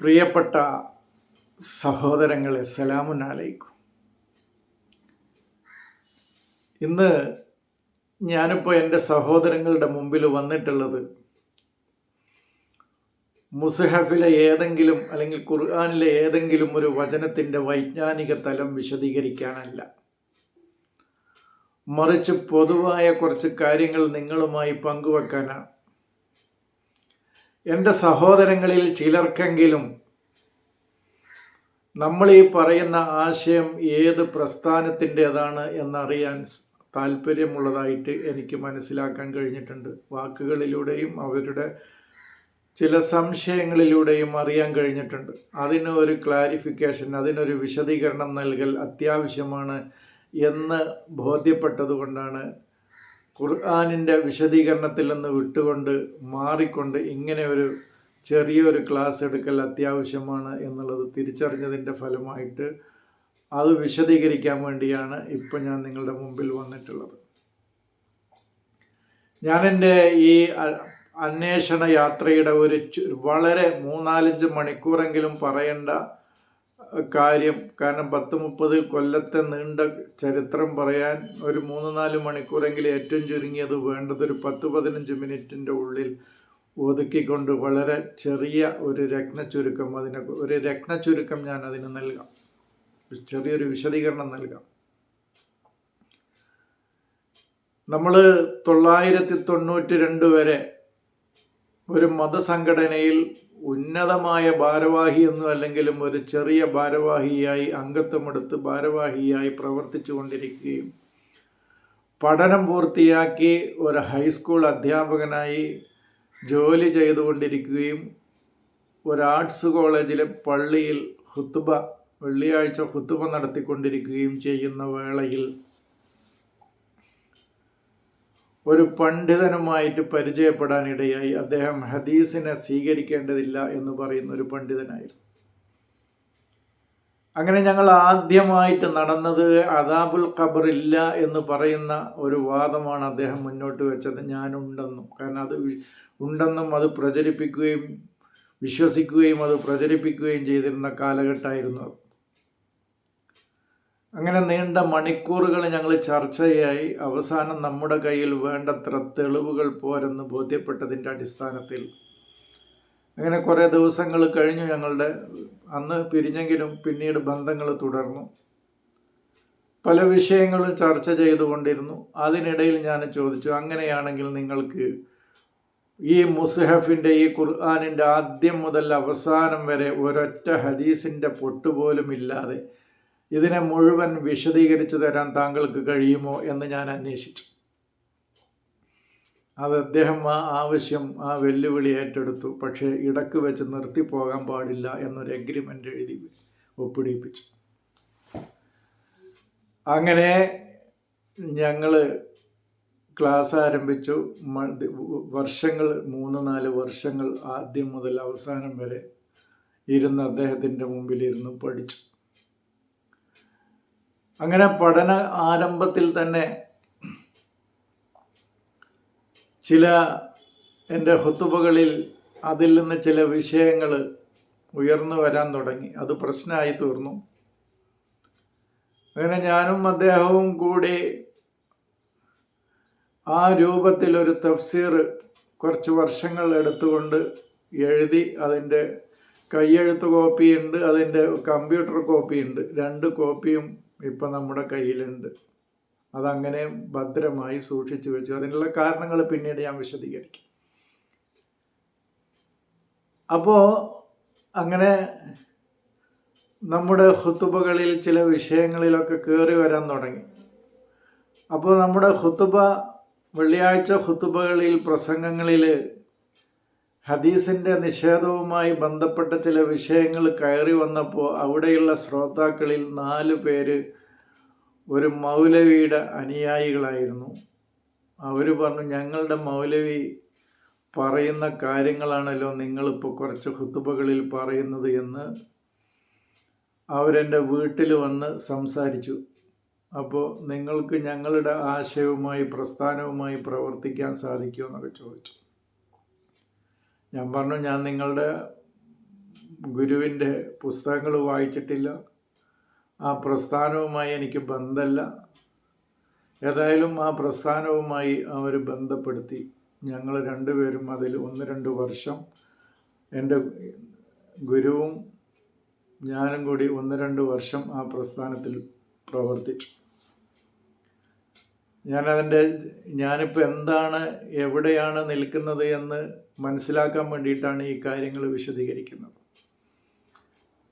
പ്രിയപ്പെട്ട സഹോദരങ്ങളെ സലാമു അലൈക്കും ഇന്ന് ഞാനിപ്പോൾ എന്റെ സഹോദരങ്ങളുടെ മുമ്പിൽ വന്നിട്ടുള്ളത് മുസഹഫിലെ ഏതെങ്കിലും അല്ലെങ്കിൽ ഖുർആാനിലെ ഏതെങ്കിലും ഒരു വചനത്തിന്റെ വൈജ്ഞാനിക തലം വിശദീകരിക്കാനല്ല. മറിച്ച് പൊതുവായ കുറച്ച് കാര്യങ്ങൾ നിങ്ങളുമായി പങ്കുവെക്കാനാണ്. എന്റെ സഹോദരങ്ങളിൽ ചിലർക്കെങ്കിലും നമ്മൾ ഈ പറയുന്ന ആശയം ഏത് പ്രസ്ഥാനത്തിന്റെതാണ് എന്നറിയാൻ താല്പര്യമുള്ളതായിട്ട് എനിക്ക് മനസ്സിലാക്കാൻ കഴിഞ്ഞിട്ടുണ്ട്. വാക്കുകളിലൂടെയും അവരുടെ ചില സംശയങ്ങളിലൂടെയും അറിയാൻ കഴിഞ്ഞിട്ടുണ്ട്. അതിന് ഒരു ക്ലാരിഫിക്കേഷൻ അതിനൊരു വിശദീകരണം നൽകൽ അത്യാവശ്യമാണ് എന്ന് ബോധ്യപ്പെട്ടതുകൊണ്ടാണ് ഖുർആാനിന്റെ വിശദീകരണത്തിൽ നിന്ന് വിട്ടുകൊണ്ട് മാറിക്കൊണ്ട് ഇങ്ങനെ ഒരു ചെറിയൊരു ക്ലാസ് എടുക്കൽ അത്യാവശ്യമാണ് എന്നുള്ളത് തിരിച്ചറിഞ്ഞതിന്റെ ഫലമായിട്ട് അത് വിശദീകരിക്കാൻ വേണ്ടിയാണ് ഇപ്പം ഞാൻ നിങ്ങളുടെ മുമ്പിൽ വന്നിട്ടുള്ളത്. ഞാനെന്റെ ഈ അന്വേഷണ യാത്രയുടെ ഒരു വളരെ മൂന്നാലഞ്ച് മണിക്കൂറെങ്കിലും പറയേണ്ട കാര്യം. കാരണം പത്ത് മുപ്പത് കൊല്ലത്തെ നീണ്ട ചരിത്രം പറയാൻ ഒരു മൂന്ന് നാല് മണിക്കൂറെങ്കിലും ഏറ്റവും ചുരുങ്ങിയത് വേണ്ടത് ഒരു പത്ത് പതിനഞ്ച് മിനിറ്റിന്റെ ഉള്ളിൽ ഒതുക്കിക്കൊണ്ട് വളരെ ചെറിയ ഒരു രത്നച്ചുരുക്കം അതിനെ ഒരു രത്നച്ചുരുക്കം ഞാൻ അതിന് നൽകാം. ചെറിയൊരു വിശദീകരണം നൽകാം. നമ്മൾ തൊള്ളായിരത്തി തൊണ്ണൂറ്റി രണ്ട് വരെ ഒരു മതസംഘടനയിൽ ഉന്നതമായ ഭാരവാഹി എന്നും അല്ലെങ്കിലും ഒരു ചെറിയ ഭാരവാഹിയായി അംഗത്വമെടുത്ത് ഭാരവാഹിയായി പ്രവർത്തിച്ചു കൊണ്ടിരിക്കുകയും പഠനം പൂർത്തിയാക്കി ഒരു ഹൈസ്കൂൾ അധ്യാപകനായി ജോലി ചെയ്തുകൊണ്ടിരിക്കുകയും ഒരു ആർട്സ് കോളേജിലെ പള്ളിയിൽ ഹുത്തുബ വെള്ളിയാഴ്ച ഹുത്തുബ നടത്തിക്കൊണ്ടിരിക്കുകയും ചെയ്യുന്ന വേളയിൽ ഒരു പണ്ഡിതനുമായിട്ട് പരിചയപ്പെടാനിടയായി അദ്ദേഹം ഹദീസിനെ സ്വീകരിക്കേണ്ടതില്ല എന്ന് പറയുന്ന ഒരു പണ്ഡിതനായിരുന്നു. അങ്ങനെ ഞങ്ങൾ ആദ്യമായിട്ട് നടന്നത് അദാബുൽ ഇല്ല എന്ന് പറയുന്ന ഒരു വാദമാണ് അദ്ദേഹം മുന്നോട്ട് വെച്ചത്. ഞാനുണ്ടെന്നും കാരണം അത് ഉണ്ടെന്നും അത് പ്രചരിപ്പിക്കുകയും വിശ്വസിക്കുകയും അത് പ്രചരിപ്പിക്കുകയും ചെയ്തിരുന്ന കാലഘട്ടമായിരുന്നു അത്. അങ്ങനെ നീണ്ട മണിക്കൂറുകൾ ഞങ്ങൾ ചർച്ചയായി. അവസാനം നമ്മുടെ കയ്യിൽ വേണ്ടത്ര തെളിവുകൾ പോരെന്ന് ബോധ്യപ്പെട്ടതിന്റെ അടിസ്ഥാനത്തിൽ. അങ്ങനെ കുറേ ദിവസങ്ങൾ കഴിഞ്ഞു ഞങ്ങളുടെ അന്ന് പിരിഞ്ഞെങ്കിലും പിന്നീട് ബന്ധങ്ങൾ തുടർന്നു. പല വിഷയങ്ങളും ചർച്ച ചെയ്തുകൊണ്ടിരുന്നു. അതിനിടയിൽ ഞാൻ ചോദിച്ചു അങ്ങനെയാണെങ്കിൽ നിങ്ങൾക്ക് ഈ മുസ്ഹഫിന്റെ ഈ ഖുർആാനിന്റെ ആദ്യം മുതൽ അവസാനം വരെ ഒരൊറ്റ ഹദീസിന്റെ പൊട്ടുപോലും ഇല്ലാതെ ഇതിനെ മുഴുവൻ വിശദീകരിച്ചു തരാൻ താങ്കൾക്ക് കഴിയുമോ എന്ന് ഞാൻ അന്വേഷിച്ചു. അത് അദ്ദേഹം ആ ആവശ്യം ആ വെല്ലുവിളി ഏറ്റെടുത്തു. പക്ഷേ ഇടയ്ക്ക് വെച്ച് നിർത്തിപ്പോകാൻ പാടില്ല എന്നൊരു എഗ്രിമെന്റ് എഴുതി ഒപ്പിടിപ്പിച്ചു. അങ്ങനെ ഞങ്ങൾ ക്ലാസ് ആരംഭിച്ചു. വർഷങ്ങൾ മൂന്ന് നാല് വർഷങ്ങൾ ആദ്യം മുതൽ അവസാനം വരെ ഇരുന്ന് അദ്ദേഹത്തിന്റെ മുമ്പിലിരുന്ന് പഠിച്ചു. അങ്ങനെ പഠന ആരംഭത്തിൽ തന്നെ ചില എന്റെ ഹുത്തുബകളിൽ അതിൽ നിന്ന് ചില വിഷയങ്ങൾ ഉയർന്നു വരാൻ തുടങ്ങി. അത് പ്രശ്നമായി തീർന്നു. അങ്ങനെ ഞാനും അദ്ദേഹവും കൂടി ആ രൂപത്തിൽ ഒരു തഫ്സീർ കുറച്ച് വർഷങ്ങൾ എടുത്തുകൊണ്ട് എഴുതി അതിന്റെ കയ്യെഴുത്ത് കോപ്പിയുണ്ട് അതിന്റെ കമ്പ്യൂട്ടർ കോപ്പിയുണ്ട്. രണ്ട് കോപ്പിയും ഇപ്പം നമ്മുടെ കയ്യിലുണ്ട്. അതങ്ങനെ ഭദ്രമായി സൂക്ഷിച്ചു വെച്ചു. അതിനുള്ള കാരണങ്ങൾ പിന്നീട് ഞാൻ വിശദീകരിക്കും. അപ്പോൾ അങ്ങനെ നമ്മുടെ ഹുത്തുബകളിൽ ചില വിഷയങ്ങളിലൊക്കെ കയറി വരാൻ തുടങ്ങി. അപ്പോൾ നമ്മുടെ ഹുത്തുബ വെള്ളിയാഴ്ച ഹുത്തുബകളിൽ പ്രസംഗങ്ങളിൽ ഹദീസിന്റെ നിഷേധവുമായി ബന്ധപ്പെട്ട ചില വിഷയങ്ങൾ കയറി വന്നപ്പോൾ അവിടെയുള്ള ശ്രോതാക്കളിൽ നാല് പേര് ഒരു മൗലവിയുടെ അനുയായികളായിരുന്നു. അവർ പറഞ്ഞു ഞങ്ങളുടെ മൗലവി പറയുന്ന കാര്യങ്ങളാണല്ലോ നിങ്ങളിപ്പോൾ കുറച്ച് ഹുത്തുബകളിൽ പറയുന്നത് എന്ന് അവരെന്റെ വീട്ടിൽ വന്ന് സംസാരിച്ചു. അപ്പോൾ നിങ്ങൾക്ക് ഞങ്ങളുടെ ആശയവുമായി പ്രസ്ഥാനവുമായി പ്രവർത്തിക്കാൻ സാധിക്കുമോ എന്നൊക്കെ ചോദിച്ചു. ഞാൻ പറഞ്ഞു ഞാൻ നിങ്ങളുടെ ഗുരുവിന്റെ പുസ്തകങ്ങൾ വായിച്ചിട്ടില്ല. ആ പ്രസ്ഥാനവുമായി എനിക്ക് ബന്ധമല്ല ഏതായാലും ആ പ്രസ്ഥാനവുമായി അവർ ബന്ധപ്പെടുത്തി. ഞങ്ങൾ രണ്ടുപേരും അതിൽ ഒന്ന് രണ്ട് വർഷം എന്റെ ഗുരുവും ഞാനും കൂടി ഒന്ന് രണ്ട് വർഷം ആ പ്രസ്ഥാനത്തിൽ പ്രവർത്തിച്ചു. ഞാനതിന്റെ ഞാനിപ്പോൾ എന്താണ് എവിടെയാണ് നിൽക്കുന്നത് എന്ന് മനസ്സിലാക്കാൻ വേണ്ടിയിട്ടാണ് ഈ കാര്യങ്ങൾ വിശദീകരിക്കുന്നത്.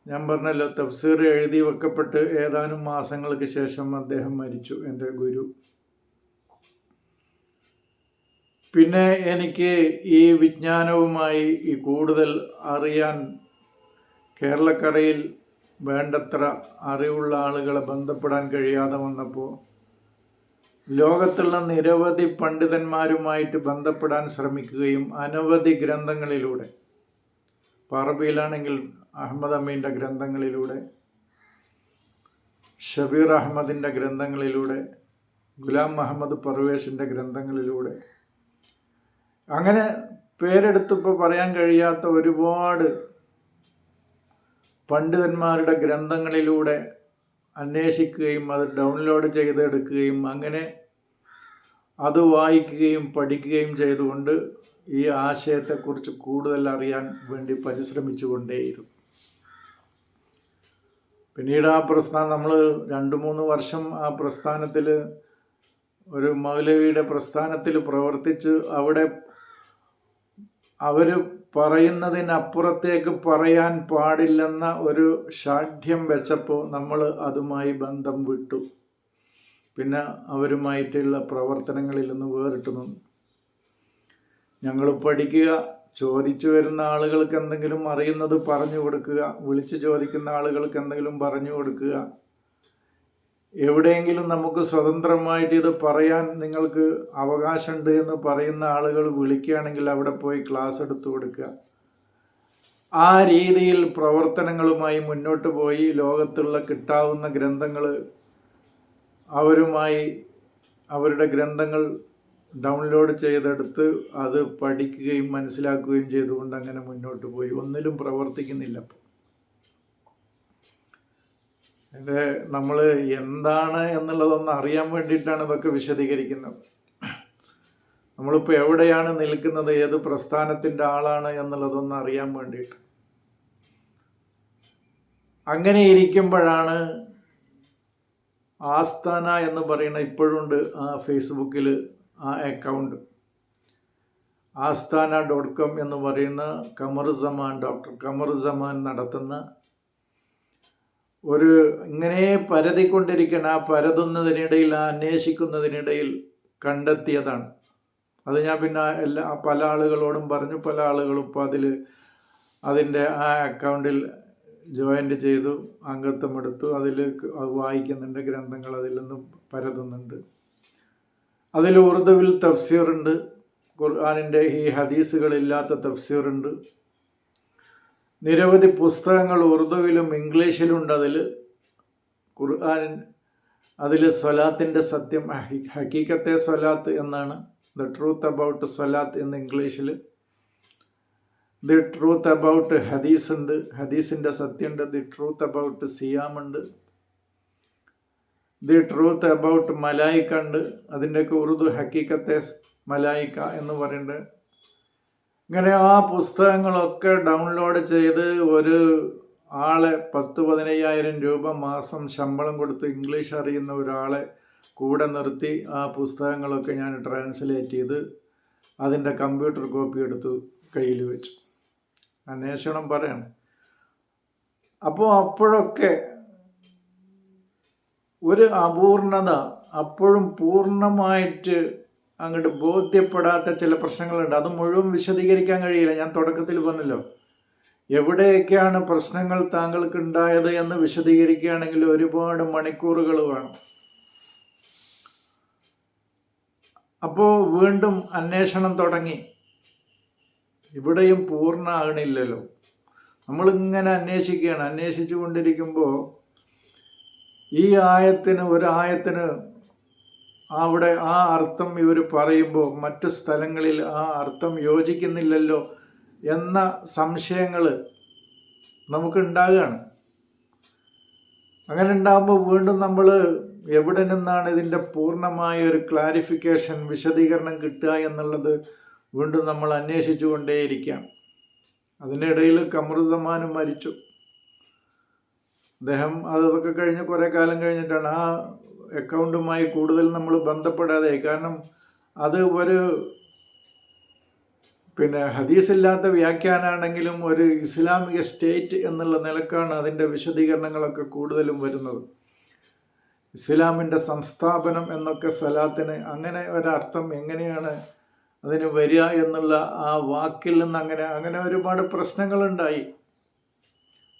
ഞാൻ പറഞ്ഞല്ലോ തഫ്സീർ എഴുതി വെക്കപ്പെട്ട് ഏതാനും മാസങ്ങൾക്ക് ശേഷം അദ്ദേഹം മരിച്ചു എന്റെ ഗുരു. പിന്നെ എനിക്ക് ഈ വിജ്ഞാനവുമായി ഈ കൂടുതൽ അറിയാൻ കേരളക്കരയിൽ വേണ്ടത്ര അറിവുള്ള ആളുകളെ ബന്ധപ്പെടാൻ കഴിയാതെ വന്നപ്പോൾ ലോകത്തുള്ള നിരവധി പണ്ഡിതന്മാരുമായിട്ട് ബന്ധപ്പെടാൻ ശ്രമിക്കുകയും അനവധി ഗ്രന്ഥങ്ങളിലൂടെ പറബിയിലാണെങ്കിൽ അഹമ്മദ് അമ്മീന്റെ ഗ്രന്ഥങ്ങളിലൂടെ ഷബീർ അഹമ്മദിന്റെ ഗ്രന്ഥങ്ങളിലൂടെ ഗുലാം മുഹമ്മദ് പർവേഷിന്റെ ഗ്രന്ഥങ്ങളിലൂടെ. അങ്ങനെ പേരെടുത്തിപ്പോൾ പറയാൻ കഴിയാത്ത ഒരുപാട് പണ്ഡിതന്മാരുടെ ഗ്രന്ഥങ്ങളിലൂടെ അന്വേഷിക്കുകയും അത് ഡൗൺലോഡ് ചെയ്തെടുക്കുകയും അങ്ങനെ അത് വായിക്കുകയും പഠിക്കുകയും ചെയ്തുകൊണ്ട് ഈ ആശയത്തെക്കുറിച്ച് കൂടുതൽ അറിയാൻ വേണ്ടി പരിശ്രമിച്ചുകൊണ്ടേയിരുന്നു. പിന്നീട് ആ പ്രസ്ഥാനം നമ്മൾ രണ്ട് മൂന്ന് വർഷം ആ പ്രസ്ഥാനത്തിൽ ഒരു മൗലവിയുടെ പ്രസ്ഥാനത്തിൽ പ്രവർത്തിച്ച് അവിടെ അവർ പറയുന്നതിനപ്പുറത്തേക്ക് പറയാൻ പാടില്ലെന്ന ഒരു ഷാഠ്യം വെച്ചപ്പോൾ നമ്മൾ അതുമായി ബന്ധം വിട്ടു. പിന്നെ അവരുമായിട്ടുള്ള പ്രവർത്തനങ്ങളിൽ നിന്ന് വേറിട്ട് നിന്നു. ഞങ്ങൾ പഠിക്കുക ചോദിച്ചു വരുന്ന ആളുകൾക്ക് എന്തെങ്കിലും അറിയുന്നത് പറഞ്ഞു കൊടുക്കുക വിളിച്ചു ചോദിക്കുന്ന ആളുകൾക്ക് എന്തെങ്കിലും പറഞ്ഞു കൊടുക്കുക എവിടെയെങ്കിലും നമുക്ക് സ്വതന്ത്രമായിട്ട് ഇത് പറയാൻ നിങ്ങൾക്ക് അവകാശമുണ്ട് എന്ന് പറയുന്ന ആളുകൾ വിളിക്കുകയാണെങ്കിൽ അവിടെ പോയി ക്ലാസ് എടുത്തു കൊടുക്കുക. ആ രീതിയിൽ പ്രവർത്തനങ്ങളുമായി മുന്നോട്ട് പോയി ലോകത്തുള്ള കിട്ടാവുന്ന ഗ്രന്ഥങ്ങൾ അവരുമായി അവരുടെ ഗ്രന്ഥങ്ങൾ ഡൗൺലോഡ് ചെയ്തെടുത്ത് അത് പഠിക്കുകയും മനസ്സിലാക്കുകയും ചെയ്തുകൊണ്ട് അങ്ങനെ മുന്നോട്ട് പോയി. ഒന്നിലും പ്രവർത്തിക്കുന്നില്ല ഇത് നമ്മൾ എന്താണ് എന്നുള്ളതൊന്ന് അറിയാൻ വേണ്ടിയിട്ടാണ് ഇതൊക്കെ വിശദീകരിക്കുന്നത്. നമ്മളിപ്പോൾ എവിടെയാണ് നിൽക്കുന്നത് ഏത് പ്രസ്ഥാനത്തിന്റെ ആളാണ് എന്നുള്ളതൊന്ന് അറിയാൻ വേണ്ടിയിട്ട്. അങ്ങനെ ഇരിക്കുമ്പോഴാണ് ആസ്ഥാന എന്ന് പറയുന്ന ഇപ്പോഴുണ്ട് ആ ഫേസ്ബുക്കിൽ ആ അക്കൗണ്ട് ആസ്ഥാന ഡോട്ട് കോം എന്ന് പറയുന്ന കമറുസമാൻ ഡോക്ടർ. കമറുസമാൻ നടത്തുന്ന ഒരു ഇങ്ങനെ പരതിക്കൊണ്ടിരിക്കുന്ന ആ പരതുന്നതിനിടയിൽ ആ അന്വേഷിക്കുന്നതിനിടയിൽ കണ്ടെത്തിയതാണ്. അത് ഞാൻ പിന്നെ എല്ലാ പല ആളുകളോടും പറഞ്ഞു പല ആളുകളും ഇപ്പോൾ അതിൽ അതിന്റെ ആ അക്കൗണ്ടിൽ ജോയിന്റ് ചെയ്തു അംഗത്വം എടുത്തു അതിൽ വായിക്കുന്നുണ്ട് ഗ്രന്ഥങ്ങൾ അതിൽ നിന്ന് പരതുന്നുണ്ട്. അതിൽ ഉറുദുവിൽ തഫ്സീറുണ്ട് ഖുർആാനിന്റെ ഈ ഹദീസുകളില്ലാത്ത തഫ്സീറുണ്ട്. നിരവധി പുസ്തകങ്ങൾ ഉറുദുവിലും ഇംഗ്ലീഷിലുണ്ട് അതിൽ ഖുർആൻ അതിൽ സ്വലാത്തിന്റെ സത്യം ഹക്കീക്കത്തെ സ്വലാത്ത് എന്നാണ്. ദ ട്രൂത്ത് അബൌട്ട് സ്വലാത്ത് എന്ന് ഇംഗ്ലീഷിൽ ദി ട്രൂത്ത് അബൌട്ട് ഹദീസ് ഉണ്ട്. ഹദീസിന്റെ സത്യമുണ്ട്. ദി ട്രൂത്ത് അബൌട്ട് സിയാമുണ്ട് ദി ട്രൂത്ത് അബൌട്ട് മലായിക്ക ഉണ്ട്. അതിന്റെയൊക്കെ ഉറുദു ഹക്കീക്കത്തെ മലായിക്ക എന്ന് പറയുന്നുണ്ട് ഇങ്ങനെ ആ പുസ്തകങ്ങളൊക്കെ ഡൗൺലോഡ് ചെയ്ത് ഒരു ആളെ പത്ത് പതിനയ്യായിരം രൂപ മാസം ശമ്പളം കൊടുത്ത് ഇംഗ്ലീഷ് അറിയുന്ന ഒരാളെ കൂടെ നിർത്തി ആ പുസ്തകങ്ങളൊക്കെ ഞാൻ ട്രാൻസ്ലേറ്റ് ചെയ്ത് അതിന്റെ കമ്പ്യൂട്ടർ കോപ്പി എടുത്ത് കയ്യിൽ വെച്ചു. അന്വേഷണം പറയണം. അപ്പോൾ അപ്പോഴൊക്കെ ഒരു അപൂർണത അപ്പോഴും പൂർണമായിട്ട് അങ്ങോട്ട് ബോധ്യപ്പെടാത്ത ചില പ്രശ്നങ്ങളുണ്ട്. അത് മുഴുവൻ വിശദീകരിക്കാൻ കഴിയില്ല. ഞാൻ തുടക്കത്തിൽ പറഞ്ഞല്ലോ. എവിടെയൊക്കെയാണ് പ്രശ്നങ്ങൾ താങ്കൾക്ക് ഉണ്ടായത് എന്ന് വിശദീകരിക്കുകയാണെങ്കിൽ ഒരുപാട് മണിക്കൂറുകൾ വേണം. അപ്പോൾ വീണ്ടും അന്വേഷണം തുടങ്ങി. ഇവിടെയും പൂർണ ആകണില്ലല്ലോ നമ്മളിങ്ങനെ അന്വേഷിക്കുകയാണ്. അന്വേഷിച്ചു കൊണ്ടിരിക്കുമ്പോൾ ഈ ആയത്തിന് ഒരു ആയത്തിന് അവിടെ ആ അർത്ഥം ഇവർ പറയുമ്പോൾ മറ്റു സ്ഥലങ്ങളിൽ ആ അർത്ഥം യോജിക്കുന്നില്ലല്ലോ എന്ന സംശയങ്ങൾ നമുക്ക് ഉണ്ടാകുകയാണ് അങ്ങനെ ഉണ്ടാകുമ്പോൾ വീണ്ടും നമ്മൾ എവിടെ നിന്നാണ് ഇതിന്റെ പൂർണമായ ഒരു ക്ലാരിഫിക്കേഷൻ വിശദീകരണം കിട്ടുക എന്നുള്ളത് വീണ്ടും നമ്മൾ അന്വേഷിച്ചു കൊണ്ടേയിരിക്കാം അതിനിടയിൽ കമറുസമാനും മരിച്ചു. അദ്ദേഹം അതൊക്കെ കഴിഞ്ഞ് കുറേ കാലം കഴിഞ്ഞിട്ടാണ് ആ അക്കൗണ്ടുമായി കൂടുതൽ നമ്മൾ ബന്ധപ്പെടാതെ കാരണം അത് ഒരു പിന്നെ ഹദീസില്ലാത്ത വ്യാഖ്യാനാണെങ്കിലും ഒരു ഇസ്ലാമിക സ്റ്റേറ്റ് എന്നുള്ള നിലക്കാണ് അതിന്റെ വിശദീകരണങ്ങളൊക്കെ കൂടുതലും വരുന്നത്. ഇസ്ലാമിന്റെ സംസ്ഥാപനം എന്നൊക്കെ സലാത്തിന് അങ്ങനെ ഒരർത്ഥം എങ്ങനെയാണ് അതിന് വരിക എന്നുള്ള ആ വാക്കിൽ നിന്ന് അങ്ങനെ അങ്ങനെ ഒരുപാട് പ്രശ്നങ്ങളുണ്ടായി.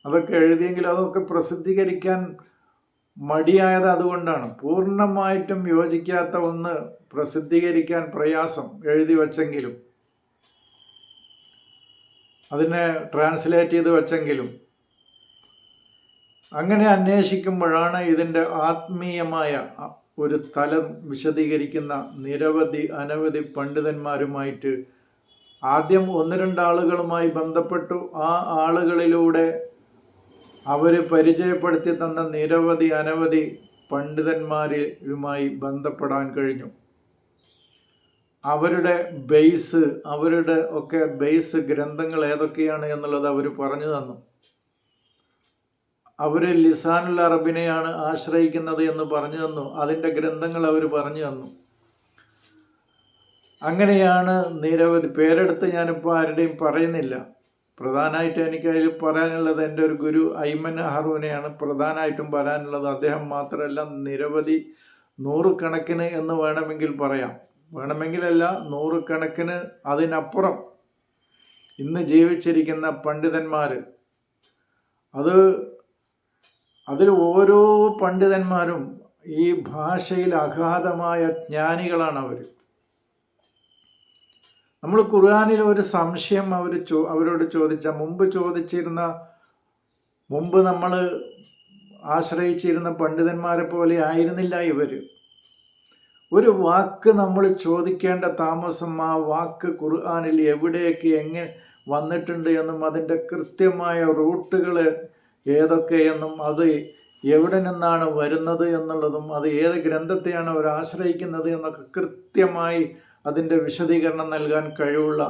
അതൊക്കെ എഴുതിയെങ്കിൽ അതൊക്കെ പ്രസിദ്ധീകരിക്കാൻ മടിയായത് അതുകൊണ്ടാണ്. പൂർണമായിട്ടും യോജിക്കാത്ത ഒന്ന് പ്രസിദ്ധീകരിക്കാൻ പ്രയാസം എഴുതി വച്ചെങ്കിലും അതിനെ ട്രാൻസ്ലേറ്റ് ചെയ്ത് വച്ചെങ്കിലും. അങ്ങനെ അന്വേഷിക്കുമ്പോഴാണ് ഇതിന്റെ ആത്മീയമായ ഒരു തലം വിശദീകരിക്കുന്ന നിരവധി അനവധി പണ്ഡിതന്മാരുമായിട്ട് ആദ്യം ഒന്ന് രണ്ട് ആളുകളുമായി ബന്ധപ്പെട്ടു. ആ ആളുകളിലൂടെ അവർ പരിചയപ്പെടുത്തി തന്ന നിരവധി അനവധി പണ്ഡിതന്മാരുമായി ബന്ധപ്പെടാൻ കഴിഞ്ഞു. അവരുടെ ബേസ് അവരുടെ ഒക്കെ ബേസ് ഗ്രന്ഥങ്ങൾ ഏതൊക്കെയാണ് എന്നുള്ളത് അവർ പറഞ്ഞു തന്നു. അവർ ലിസാനുൽ അറബിനെയാണ് ആശ്രയിക്കുന്നത് എന്ന് പറഞ്ഞു തന്നു. അതിന്റെ ഗ്രന്ഥങ്ങൾ അവർ പറഞ്ഞു തന്നു. അങ്ങനെയാണ് നിരവധി പേരെടുത്ത് ഞാനിപ്പോൾ ആരുടെയും പറയുന്നില്ല. പ്രധാനമായിട്ട് എനിക്ക് അതിൽ പറയാനുള്ളത് എന്റെ ഒരു ഗുരു ഐമൻ ഹറൂനെയാണ് പ്രധാനമായിട്ടും പറയാനുള്ളത് അദ്ദേഹം മാത്രമല്ല നിരവധി നൂറുകണക്കിന് എന്ന് വേണമെങ്കിൽ പറയാം. വേണമെങ്കിലല്ല നൂറുകണക്കിന് അതിനപ്പുറം ഇന്ന് ജീവിച്ചിരിക്കുന്ന പണ്ഡിതന്മാർ അത് അതിൽ ഓരോ പണ്ഡിതന്മാരും ഈ ഭാഷയിൽ അഗാധമായ ജ്ഞാനികളാണ് അവർ നമ്മൾ ഖുർആാനിൽ ഒരു സംശയം അവർ ചോ അവരോട് ചോദിച്ച മുമ്പ് ചോദിച്ചിരുന്ന മുമ്പ് നമ്മൾ ആശ്രയിച്ചിരുന്ന പണ്ഡിതന്മാരെ പോലെ ആയിരുന്നില്ല ഇവർ. ഒരു വാക്ക് നമ്മൾ ചോദിക്കേണ്ട താമസം ആ വാക്ക് ഖുർആാനിൽ എവിടെയൊക്കെ എങ്ങനെ വന്നിട്ടുണ്ട് എന്നും അതിന്റെ കൃത്യമായ റൂട്ടുകൾ ഏതൊക്കെയെന്നും അത് എവിടെ നിന്നാണ് വരുന്നത് എന്നുള്ളതും അത് ഏത് ഗ്രന്ഥത്തെയാണ് അവർ ആശ്രയിക്കുന്നത് എന്നൊക്കെ കൃത്യമായി അതിന്റെ വിശദീകരണം നൽകാൻ കഴിവുള്ള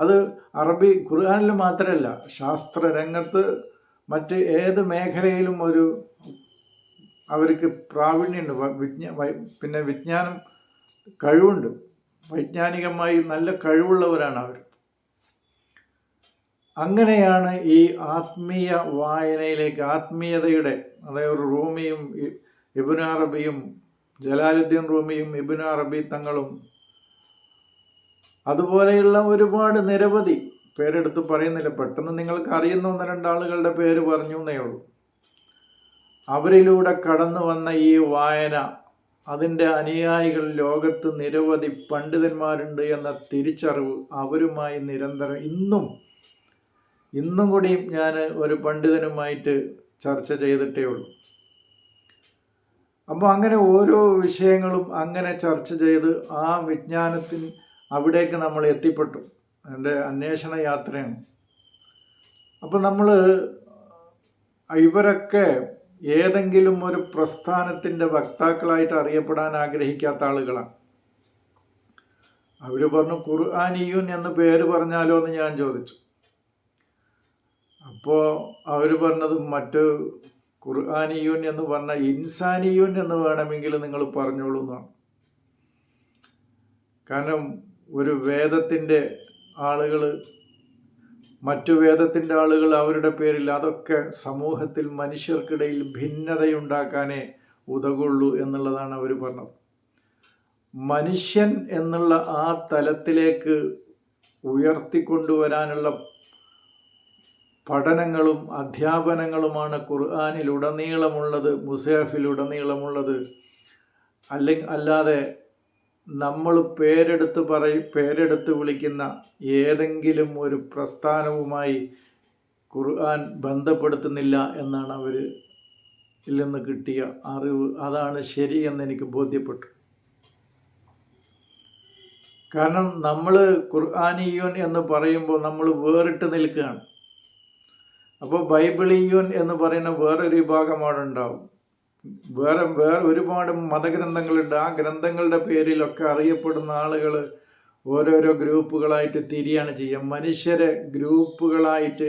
അത് അറബി ഖുർആാനിൽ മാത്രമല്ല ശാസ്ത്ര രംഗത്ത് മറ്റ് ഏത് മേഖലയിലും ഒരു അവർക്ക് പ്രാവീണ്യമുണ്ട്. വിജ്ഞ പിന്നെ വിജ്ഞാനം കഴിവുണ്ട്. വൈജ്ഞാനികമായി നല്ല കഴിവുള്ളവരാണ് അവർ. അങ്ങനെയാണ് ഈ ആത്മീയ വായനയിലേക്ക് ആത്മീയതയുടെ അതായത് റൂമിയും ഇബുൻ അറബിയും ജലാലുദ്ദീൻ റൂമിയും ഇബുൻ അറബി തങ്ങളും അതുപോലെയുള്ള ഒരുപാട് നിരവധി പേരെടുത്ത് പറയുന്നില്ല. പെട്ടെന്ന് നിങ്ങൾക്ക് അറിയുന്ന ഒന്ന് രണ്ടാളുകളുടെ പേര് പറഞ്ഞു എന്നേ ഉള്ളൂ. അവരിലൂടെ കടന്നു വന്ന ഈ വായന അതിന്റെ അനുയായികൾ ലോകത്ത് നിരവധി പണ്ഡിതന്മാരുണ്ട് എന്ന തിരിച്ചറിവ് അവരുമായി നിരന്തരം ഇന്നും ഇന്നും കൂടിയും ഞാൻ ഒരു പണ്ഡിതനുമായിട്ട് ചർച്ച ചെയ്തിട്ടേ ഉള്ളൂ. അപ്പോൾ അങ്ങനെ ഓരോ വിഷയങ്ങളും അങ്ങനെ ചർച്ച ചെയ്ത് ആ വിജ്ഞാനത്തിന് അവിടേക്ക് നമ്മൾ എത്തിപ്പെട്ടു. എന്റെ അന്വേഷണ യാത്രയാണ്. അപ്പോൾ നമ്മൾ ഇവരൊക്കെ ഏതെങ്കിലും ഒരു പ്രസ്ഥാനത്തിന്റെ വക്താക്കളായിട്ട് അറിയപ്പെടാൻ ആഗ്രഹിക്കാത്ത ആളുകളാണ്. അവർ പറഞ്ഞു ഖുർആാനിയൂൻ എന്ന് പേര് പറഞ്ഞാലോ എന്ന് ഞാൻ ചോദിച്ചു. അപ്പോൾ അവർ പറഞ്ഞത് മറ്റ് ഖുർആാനിയൂൻ എന്ന് പറഞ്ഞ ഇൻസാനിയുൻ എന്ന് വേണമെങ്കിൽ നിങ്ങൾ പറഞ്ഞോളൂ എന്നാണ്. കാരണം ഒരു വേദത്തിന്റെ ആളുകൾ മറ്റു വേദത്തിന്റെ ആളുകൾ അവരുടെ പേരിൽ അതൊക്കെ സമൂഹത്തിൽ മനുഷ്യർക്കിടയിൽ ഭിന്നതയുണ്ടാക്കാനേ ഉതകുള്ളൂ എന്നുള്ളതാണ് അവർ പറഞ്ഞത്. മനുഷ്യൻ എന്നുള്ള ആ തലത്തിലേക്ക് ഉയർത്തിക്കൊണ്ടുവരാനുള്ള പഠനങ്ങളും അധ്യാപനങ്ങളുമാണ് ഖുർആാനിലുടനീളമുള്ളത് മുസാഫിലുടനീളമുള്ളത്. അല്ലെങ്കിൽ അല്ലാതെ നമ്മൾ പേരെടുത്ത് പറയും പേരെടുത്ത് വിളിക്കുന്ന ഏതെങ്കിലും ഒരു പ്രസ്ഥാനവുമായി ഖുർആൻ ബന്ധപ്പെടുത്തുന്നില്ല എന്നാണ് അവർ നിന്ന് കിട്ടിയ അറിവ്. അതാണ് ശരിയെന്ന് എനിക്ക് ബോധ്യപ്പെട്ടു. കാരണം നമ്മൾ ഖുർആാനിയോൻ എന്ന് പറയുമ്പോൾ നമ്മൾ വേറിട്ട് നിൽക്കുകയാണ്. അപ്പോൾ ബൈബിളിയോൻ എന്ന് പറയുന്ന വേറൊരു വിഭാഗം അവിടെ ഉണ്ടാവും. വേറെ വേറെ ഒരുപാട് മതഗ്രന്ഥങ്ങളുണ്ട്. ആ ഗ്രന്ഥങ്ങളുടെ പേരിലൊക്കെ അറിയപ്പെടുന്ന ആളുകൾ ഓരോരോ ഗ്രൂപ്പുകളായിട്ട് തിരിയാണ് ചെയ്യുക. മനുഷ്യരെ ഗ്രൂപ്പുകളായിട്ട്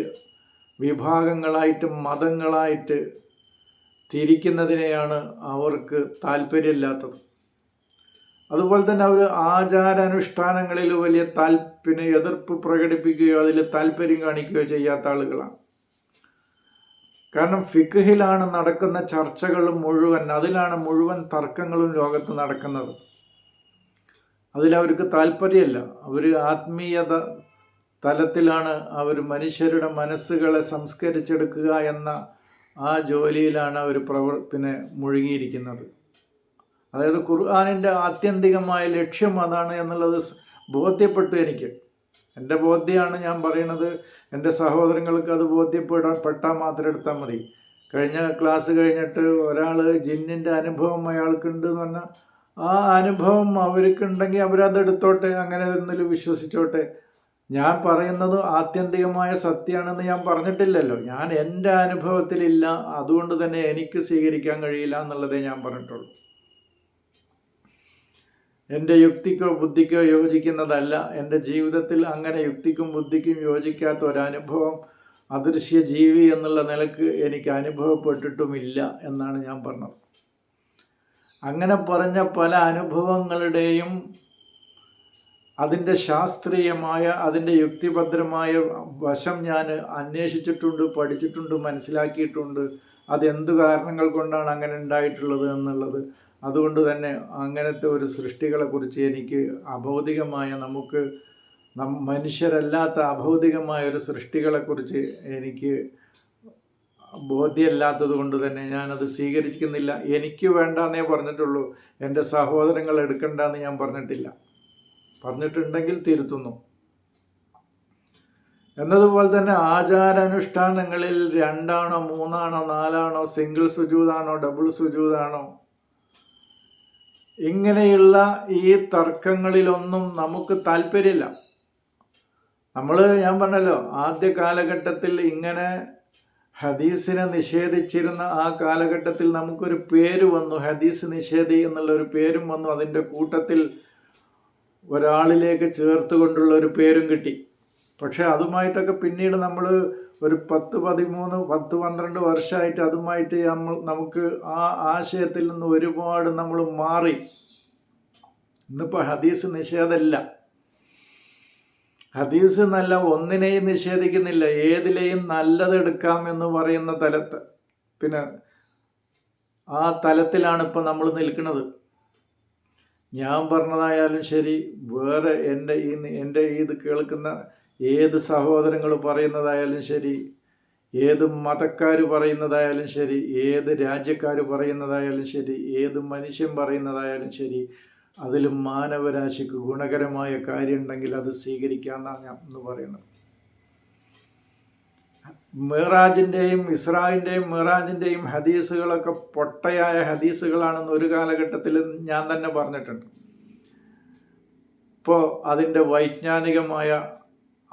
വിഭാഗങ്ങളായിട്ട് മതങ്ങളായിട്ട് തിരിക്കുന്നതിനെയാണ് അവർക്ക് താല്പര്യമില്ലാത്തത്. അതുപോലെ തന്നെ അവർ ആചാരാനുഷ്ഠാനങ്ങളിൽ വലിയ താല്പര്യ എതിർപ്പ് പ്രകടിപ്പിക്കുകയോ അതിൽ താല്പര്യം കാണിക്കുകയോ ചെയ്യാത്ത ആളുകളാണ്. കാരണം ഫിഖിലാണ് നടക്കുന്ന ചർച്ചകളും മുഴുവൻ അതിലാണ് മുഴുവൻ തർക്കങ്ങളും ലോകത്ത് നടക്കുന്നത്. അതിലവർക്ക് താല്പര്യമല്ല. അവർ ആത്മീയത തലത്തിലാണ് അവർ മനുഷ്യരുടെ മനസ്സുകളെ സംസ്കരിച്ചെടുക്കുക എന്ന ആ ജോലിയിലാണ് അവർ പ്രവർത്തിനെ മുഴുകിയിരിക്കുന്നത്. അതായത് ഖുർആാനിന്റെ ആത്യന്തികമായ ലക്ഷ്യം അതാണ് എന്നുള്ളത് ബോധ്യപ്പെട്ടു എനിക്ക്. എന്റെ ബോധ്യമാണ് ഞാൻ പറയണത്. എന്റെ സഹോദരങ്ങൾക്ക് അത് ബോധ്യപ്പെടാൻ പെട്ടാൽ മാത്രം എടുത്താൽ മതി. കഴിഞ്ഞ ക്ലാസ് കഴിഞ്ഞിട്ട് ഒരാൾ ജിന്നിന്റെ അനുഭവം അയാൾക്കുണ്ട് എന്ന് പറഞ്ഞാൽ ആ അനുഭവം അവർക്കുണ്ടെങ്കിൽ അവരത് എടുത്തോട്ടെ അങ്ങനെ എന്തെങ്കിലും വിശ്വസിച്ചോട്ടെ. ഞാൻ പറയുന്നത് ആത്യന്തികമായ സത്യമാണെന്ന് ഞാൻ പറഞ്ഞിട്ടില്ലല്ലോ. ഞാൻ എന്റെ അനുഭവത്തിലില്ല. അതുകൊണ്ട് തന്നെ എനിക്ക് സ്വീകരിക്കാൻ കഴിയില്ല എന്നുള്ളതേ ഞാൻ പറഞ്ഞിട്ടുള്ളൂ. എന്റെ യുക്തിക്കോ ബുദ്ധിക്കോ യോജിക്കുന്നതല്ല. എന്റെ ജീവിതത്തിൽ അങ്ങനെ യുക്തിക്കും ബുദ്ധിക്കും യോജിക്കാത്ത ഒരനുഭവം അദൃശ്യ ജീവി എന്നുള്ള നിലയ്ക്ക് എനിക്ക് അനുഭവപ്പെട്ടിട്ടുമില്ല എന്നാണ് ഞാൻ പറഞ്ഞത്. അങ്ങനെ പറഞ്ഞ പല അനുഭവങ്ങളുടെയും അതിന്റെ ശാസ്ത്രീയമായ അതിന്റെ യുക്തിഭദ്രമായ വശം ഞാൻ അന്വേഷിച്ചിട്ടുണ്ട് പഠിച്ചിട്ടുണ്ട് മനസ്സിലാക്കിയിട്ടുണ്ട്. അതെന്ത് കാരണങ്ങൾ കൊണ്ടാണ് അങ്ങനെ ഉണ്ടായിട്ടുള്ളത് എന്നുള്ളത് അതുകൊണ്ട് തന്നെ അങ്ങനത്തെ ഒരു സൃഷ്ടികളെക്കുറിച്ച് എനിക്ക് അഭൗതികമായ നമുക്ക് മനുഷ്യരല്ലാത്ത അഭൗതികമായ ഒരു സൃഷ്ടികളെക്കുറിച്ച് എനിക്ക് ബോധ്യമില്ലാത്തത് കൊണ്ട് തന്നെ ഞാനത് സ്വീകരിക്കുന്നില്ല എനിക്ക് വേണ്ടെന്നേ പറഞ്ഞിട്ടുള്ളൂ. എന്റെ സഹോദരങ്ങൾ എടുക്കണ്ടെന്ന് ഞാൻ പറഞ്ഞിട്ടില്ല. പറഞ്ഞിട്ടുണ്ടെങ്കിൽ തിരുത്തുന്നു. എന്നതുപോലെ തന്നെ ആചാരാനുഷ്ഠാനങ്ങളിൽ രണ്ടാണോ മൂന്നാണോ നാലാണോ സിംഗിൾ സുജൂതാണോ ഡബിൾ സുജൂതാണോ ഇങ്ങനെയുള്ള ഈ തർക്കങ്ങളിലൊന്നും നമുക്ക് താല്പര്യമില്ല. നമ്മൾ ഞാൻ പറഞ്ഞല്ലോ ആദ്യ കാലഘട്ടത്തിൽ ഇങ്ങനെ ഹദീസിനെ നിഷേധിച്ചിരുന്ന ആ കാലഘട്ടത്തിൽ നമുക്കൊരു പേര് വന്നു ഹദീസ് നിഷേധി എന്നുള്ള ഒരു പേരും വന്നു. അതിന്റെ കൂട്ടത്തിൽ ഒരാളിലേക്ക് ചേർത്ത് കൊണ്ടുള്ള ഒരു പേരും കിട്ടി. പക്ഷെ അതുമായിട്ടൊക്കെ പിന്നീട് നമ്മൾ ഒരു പത്ത് പതിമൂന്ന് പത്ത് പന്ത്രണ്ട് വർഷമായിട്ട് അതുമായിട്ട് നമ്മൾ നമുക്ക് ആ ആശയത്തിൽ നിന്ന് ഒരുപാട് നമ്മൾ മാറി. ഇന്നിപ്പോൾ ഹദീസ് നിഷേധമല്ല. ഹദീസ് എന്നല്ല ഒന്നിനെയും നിഷേധിക്കുന്നില്ല. ഏതിലെയും നല്ലതെടുക്കാം എന്ന് പറയുന്ന തലത്ത്. പിന്നെ ആ തലത്തിലാണ് ഇപ്പം നമ്മൾ നിൽക്കുന്നത്. ഞാൻ പറഞ്ഞതായാലും ശരി വേറെ എന്റെ ഈ എന്റെ ഇത് കേൾക്കുന്ന ഏത് സഹോദരങ്ങൾ പറയുന്നതായാലും ശരി ഏത് മതക്കാർ പറയുന്നതായാലും ശരി ഏത് രാജ്യക്കാർ പറയുന്നതായാലും ശരി ഏത് മനുഷ്യൻ പറയുന്നതായാലും ശരി അതിൽ മാനവരാശിക്ക് ഗുണകരമായ കാര്യം ഉണ്ടെങ്കിൽ അത് സ്വീകരിക്കാമെന്നാണ് ഞാൻ എന്ന് പറയുന്നത്. മിറാജിന്റെയും ഇസ്രായിന്റെയും മിറാജിന്റെയും ഹദീസുകളൊക്കെ പൊട്ടയായ ഹദീസുകളാണെന്ന് ഒരു കാലഘട്ടത്തിൽ ഞാൻ തന്നെ പറഞ്ഞിട്ടുണ്ട്. ഇപ്പോൾ അതിന്റെ വൈജ്ഞാനികമായ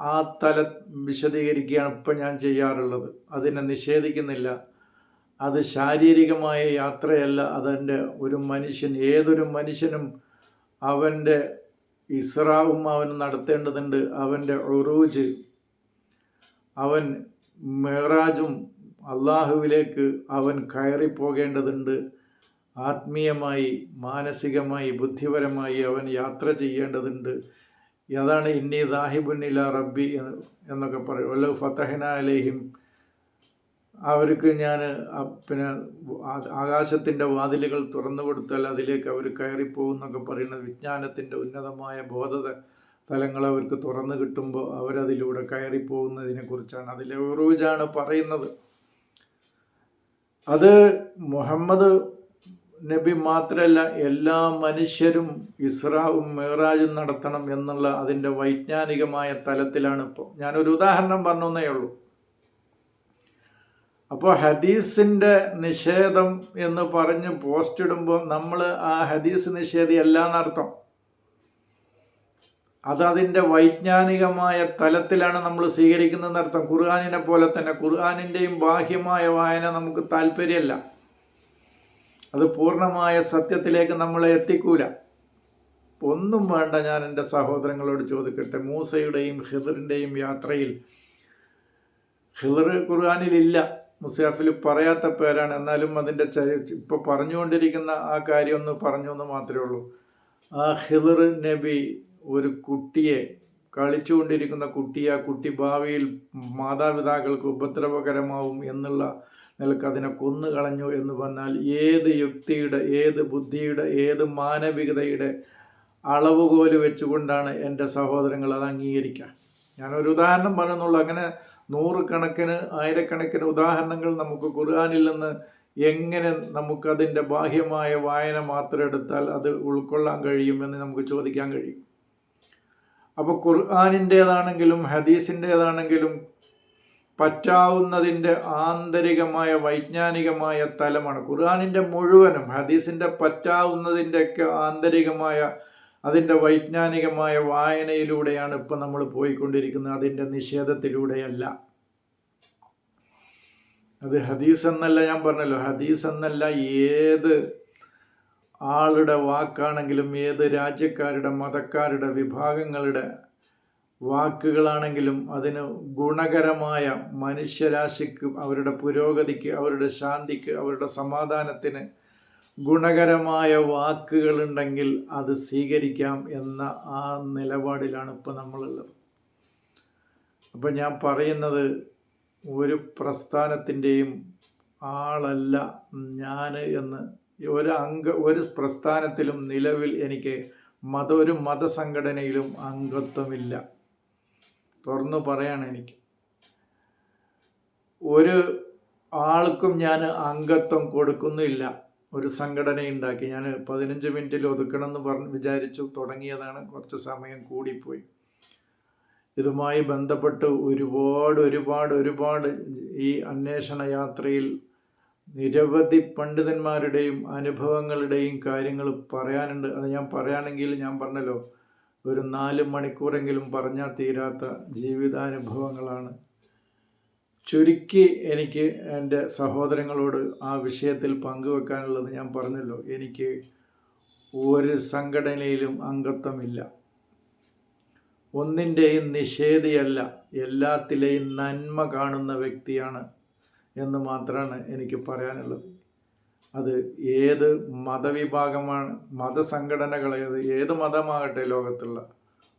ആ തല വിശദീകരിക്കുകയാണ് ഇപ്പം ഞാൻ ചെയ്യാറുള്ളത്. അതിനെ നിഷേധിക്കുന്നില്ല. അത് ശാരീരികമായ യാത്രയല്ല. അതെന്റെ ഒരു മനുഷ്യൻ ഏതൊരു മനുഷ്യനും അവന്റെ ഇസ്രാവും അവൻ നടത്തേണ്ടതുണ്ട്. അവന്റെ ഒറൂജ് അവൻ മെഹറാജും അള്ളാഹുവിലേക്ക് അവൻ കയറിപ്പോകേണ്ടതുണ്ട്. ആത്മീയമായി മാനസികമായി ബുദ്ധിപരമായി അവൻ യാത്ര ചെയ്യേണ്ടതുണ്ട്. അതാണ് ഇന്നി ദാഹിബുന്നില റബ്ബി എന്നൊക്കെ പറയും. വല്ല ഫത്തഹന അലേഹിം. അവർക്ക് ഞാൻ പിന്നെ ആകാശത്തിന്റെ വാതിലുകൾ തുറന്നു കൊടുത്താൽ അതിലേക്ക് അവർ കയറിപ്പോകുന്നൊക്കെ പറയുന്നത് വിജ്ഞാനത്തിന്റെ ഉന്നതമായ ബോധ തലങ്ങൾ അവർക്ക് തുറന്നു കിട്ടുമ്പോൾ അവരതിലൂടെ കയറിപ്പോകുന്നതിനെ കുറിച്ചാണ് അതിലെ ഉറൂജാണ് പറയുന്നത്. അത് മുഹമ്മദ് നബി മാത്രമല്ല എല്ലാ മനുഷ്യരും ഇസ്രാവും മേറാജും നടത്തണം എന്നുള്ള അതിന്റെ വൈജ്ഞാനികമായ തലത്തിലാണ് ഇപ്പോൾ. ഞാനൊരു ഉദാഹരണം പറഞ്ഞേ ഉള്ളൂ. അപ്പോൾ ഹദീസിന്റെ നിഷേധം എന്ന് പറഞ്ഞ് പോസ്റ്റ് ഇടുമ്പോൾ നമ്മൾ ആ ഹദീസ് നിഷേധി എന്നർത്ഥം അത് അതിന്റെ വൈജ്ഞാനികമായ തലത്തിലാണ് നമ്മൾ സ്വീകരിക്കുന്നതെന്നർത്ഥം ഖുർആാനിനെ പോലെ തന്നെ ഖുർആാനിന്റെയും ബാഹ്യമായ വായന നമുക്ക് താല്പര്യമല്ല. അത് പൂർണമായ സത്യത്തിലേക്ക് നമ്മളെ എത്തിക്കൂല. ഒന്നും വേണ്ട ഞാൻ എന്റെ സഹോദരങ്ങളോട് ചോദിക്കട്ടെ. മൂസയുടെയും ഹിദറിന്റെയും യാത്രയിൽ ഹിദർ ഖുർആാനിലില്ല. മുസാഫിൽ പറയാത്ത പേരാണ്. എന്നാലും അതിന്റെ ഇപ്പോൾ പറഞ്ഞുകൊണ്ടിരിക്കുന്ന ആ കാര്യം ഒന്ന് പറഞ്ഞു എന്ന് മാത്രമേ ഉള്ളൂ. ആ ഹിദർ നബി ഒരു കുട്ടിയെ കളിച്ചുകൊണ്ടിരിക്കുന്ന കുട്ടിയെ ആ കുട്ടി ഭാവിയിൽ മാതാപിതാക്കൾക്ക് ഉപദ്രവകരമാവും എന്നുള്ള നിലയ്ക്ക് അതിനെ കൊന്നു കളഞ്ഞു എന്ന് പറഞ്ഞാൽ ഏത് യുക്തിയുടെ ഏത് ബുദ്ധിയുടെ ഏത് മാനവികതയുടെ അളവുകോൽ വെച്ചുകൊണ്ടാണ് എന്റെ സഹോദരങ്ങൾ അത് അംഗീകരിക്കുക. ഞാനൊരു ഉദാഹരണം പറയുന്നുള്ളൂ അങ്ങനെ നൂറുകണക്കിന് ആയിരക്കണക്കിന് ഉദാഹരണങ്ങൾ നമുക്ക് ഖുർആാനിൽ നിന്ന് എങ്ങനെ നമുക്കതിന്റെ ബാഹ്യമായ വായന മാത്രം എടുത്താൽ അത് ഉൾക്കൊള്ളാൻ കഴിയുമെന്ന് നമുക്ക് ചോദിക്കാൻ കഴിയും. അപ്പോൾ ഖുർആാനിന്റേതാണെങ്കിലും ഹദീസിന്റേതാണെങ്കിലും പറ്റാവുന്നതിന്റെ ആന്തരികമായ വൈജ്ഞാനികമായ തലമാണ്. ഖുർആാനിന്റെ മുഴുവനും ഹദീസിന്റെ പറ്റാവുന്നതിന്റെയൊക്കെ ആന്തരികമായ അതിന്റെ വൈജ്ഞാനികമായ വായനയിലൂടെയാണ് ഇപ്പം നമ്മൾ പോയിക്കൊണ്ടിരിക്കുന്നത്. അതിന്റെ നിഷേധത്തിലൂടെയല്ല. അത് ഹദീസ് എന്നല്ല ഞാൻ പറഞ്ഞല്ലോ. ഹദീസ് എന്നല്ല ഏത് ആളുടെ വാക്കാണെങ്കിലും ഏത് രാജ്യക്കാരുടെ മതക്കാരുടെ വിഭാഗങ്ങളുടെ വാക്കുകളാണെങ്കിലും അതിന് ഗുണകരമായ മനുഷ്യരാശിക്ക് അവരുടെ പുരോഗതിക്ക് അവരുടെ ശാന്തിക്ക് അവരുടെ സമാധാനത്തിന് ഗുണകരമായ വാക്കുകളുണ്ടെങ്കിൽ അത് സ്വീകരിക്കാം എന്ന ആ നിലപാടിലാണ് ഇപ്പോൾ നമ്മളുള്ളത്. അപ്പം ഞാൻ പറയുന്നത് ഒരു പ്രസ്ഥാനത്തിന്റെയും ആളല്ല ഞാൻ എന്ന് ഒരു അംഗ ഒരു പ്രസ്ഥാനത്തിലും നിലവിൽ എനിക്ക് മത ഒരു മതസംഘടനയിലും അംഗത്വമില്ല. തുറന്നു പറയാണ് എനിക്ക്. ഒരു ആൾക്കും ഞാൻ അംഗത്വം കൊടുക്കുന്നില്ല. ഒരു സംഘടന ഉണ്ടാക്കി. ഞാൻ പതിനഞ്ച് മിനിറ്റിൽ ഒതുക്കണം എന്ന് പറഞ്ഞ് വിചാരിച്ചു തുടങ്ങിയതാണ്. കുറച്ച് സമയം കൂടിപ്പോയി. ഇതുമായി ബന്ധപ്പെട്ട് ഒരുപാട് ഒരുപാട് ഒരുപാട് ഈ അന്വേഷണ യാത്രയിൽ നിരവധി പണ്ഡിതന്മാരുടെയും അനുഭവങ്ങളുടെയും കാര്യങ്ങൾ പറയാനുണ്ട്. അത് ഞാൻ പറയുകയാണെങ്കിൽ ഞാൻ പറഞ്ഞല്ലോ ഒരു നാല് മണിക്കൂറെങ്കിലും പറഞ്ഞാൽ തീരാത്ത ജീവിതാനുഭവങ്ങളാണ്. ചുരുക്കി എനിക്ക് എന്റെ സഹോദരങ്ങളോട് ആ വിഷയത്തിൽ പങ്കുവെക്കാനുള്ളത് ഞാൻ പറഞ്ഞല്ലോ. എനിക്ക് ഒരു സംഘടനയിലും അംഗത്വമില്ല. ഒന്നിന്റെയും നിഷേധിയല്ല എല്ലാത്തിലെയും നന്മ കാണുന്ന വ്യക്തിയാണ് എന്ന് മാത്രമാണ് എനിക്ക് പറയാനുള്ളത്. അത് ഏത് മതവിഭാഗമാണ് മതസംഘടനകൾ ഏത് ഏത് മതമാകട്ടെ ലോകത്തുള്ള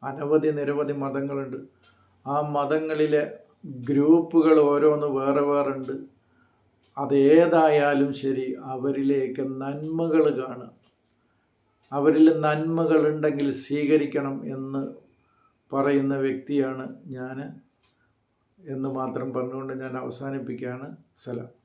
അനവധി നിരവധി മതങ്ങളുണ്ട്. ആ മതങ്ങളിലെ ഗ്രൂപ്പുകൾ ഓരോന്ന് വേറെ വേറെ ഉണ്ട് അതേതായാലും ശരി അവരിലേക്ക് നന്മകൾ കാണുക. അവരിൽ നന്മകൾ ഉണ്ടെങ്കിൽ സ്വീകരിക്കണം എന്ന് പറയുന്ന വ്യക്തിയാണ് ഞാൻ എന്ന് മാത്രം പറഞ്ഞുകൊണ്ട് ഞാൻ അവസാനിപ്പിക്കുകയാണ്. സലാം.